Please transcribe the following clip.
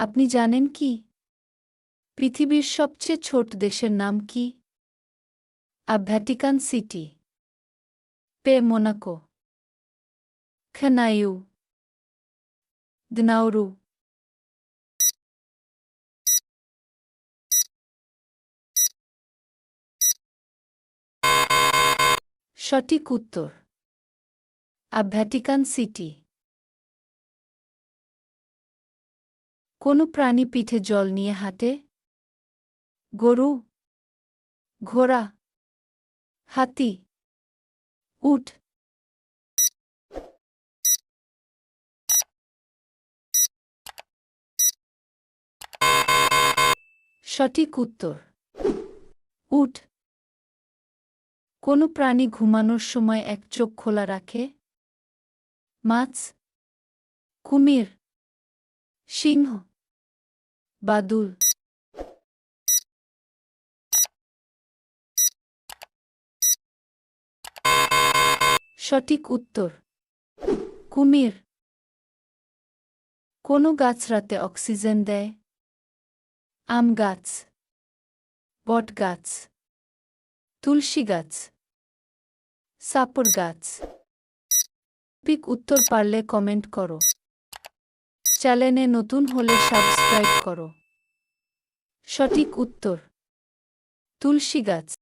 আপনি জানেন কি? পৃথিবীর সবচেয়ে ছোট দেশের নাম কি? আ, ভ্যাটিকান সিটি। পে, মোনাকো। খানাইউ। দনাউরু। সঠিক উত্তর। আ, ভ্যাটিকান সিটি। কোনো প্রাণী পিঠে জল নিয়ে হাঁটে? গরু, ঘোড়া, হাতি, উট। সঠিক উত্তর, উট। কোনো প্রাণী ঘুমানোর সময় এক চোখ খোলা রাখে? মাছ, কুমির, সিংহ। বাদুল সঠিক উত্তর, কুমির। কোনো গাছ রাতে অক্সিজেন দেয়? আম গাছ, বট গাছ, তুলসী গাছ, সাপর গাছ। পিক উত্তর পারলে কমেন্ট করো। চ্যানেলে নতুন হলে সাবস্ক্রাইব করো। সঠিক উত্তর। তুলসী গাছ।